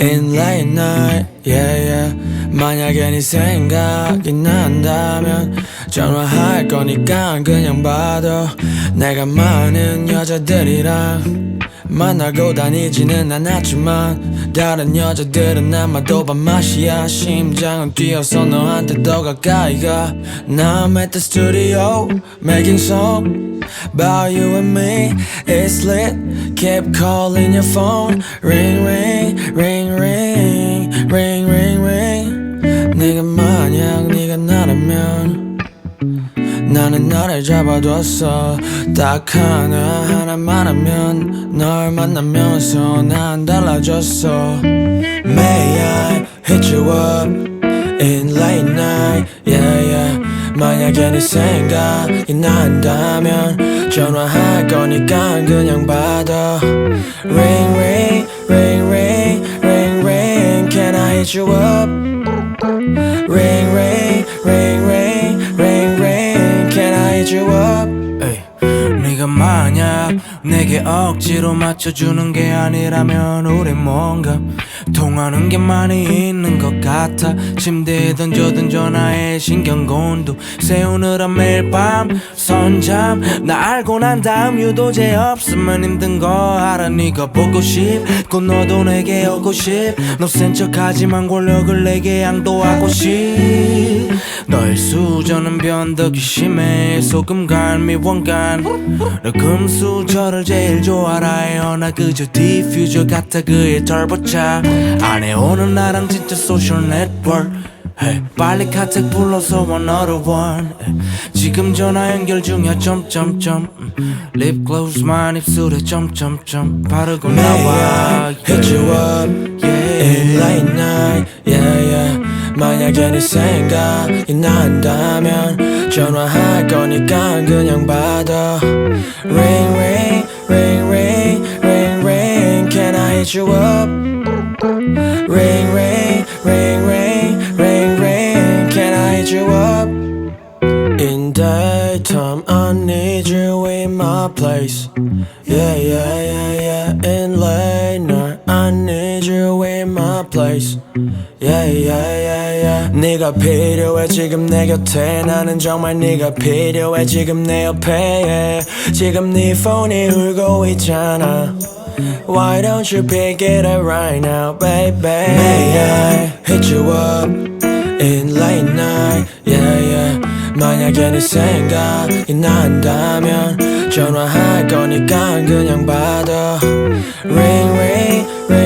in late night yeah yeah. 만약에 네 생각이 난다면 전화할 거니까 그냥 받아. 내가 많은 여자들이랑 만나고 다니지는 않았지만 다른 여자들은 아마도 밥맛이야. 심장은 뛰어서 너한테 더 가까이 가. Now I'm at the studio making song about you and me It's lit keep calling your phone ring ring ring ring ring ring ring 네가 만약 네가 나라면 나는 너를 잡아뒀어 딱 하나 하나만 하면 널 만나면서 난 달라졌어 May I hit you up in late night yeah yeah 만약에 네 생각이 난다면 전화할 거니까 그냥 받아 Ring ring ring ring ring ring Can I hit you up Ring 내게 억지로 맞춰주는 게 아니라면 우리 뭔가 통하는 게 많이 있는 것 같아. 침대에 던져둔 전화에 신경곤두 세우느라 매일 밤 선잠. 나 알고 난 다음 유도제 없으면 힘든 거 알아. 네가 보고 싶고 너도 내게 오고 싶너 센 척하지만 권력을 내게 양도하고 싶 너의 수저는 변덕이 심해 소금 갈미 원간. 너 금수저를 제일 좋아라 해요. 나 그저 디퓨저 같아 그의 털보차. 안에 오는 나랑 진짜 소셜 네트워크. Hey, 빨리 카텍 불러서 원어로 원 지금 전화 연결 중이야 점점점. 립 글로즈만 입술에 점점점. 바르고 나와. Hit you up. In late night. Yeah yeah 만약에 네 생각이 난다면 전화할 거니까 그냥 받아 Ring ring ring ring ring ring Can I hit you up Ring ring ring ring ring ring Can I hit you up In daytime, I need you in my place. Yeah, yeah, yeah, yeah. In late night, I need you in my place. Yeah, yeah, yeah, yeah. 네가 필요해 지금 내 곁에 나는 정말 네가 필요해 지금 내 옆에 yeah. 지금 네 폰이 울고 있잖아. Why don't you pick it up right now, baby? May I hit you up in late night? Yeah, yeah. 만약에 네 생각이 난다면 전화할 거니까 그냥 받아 Ring ring ring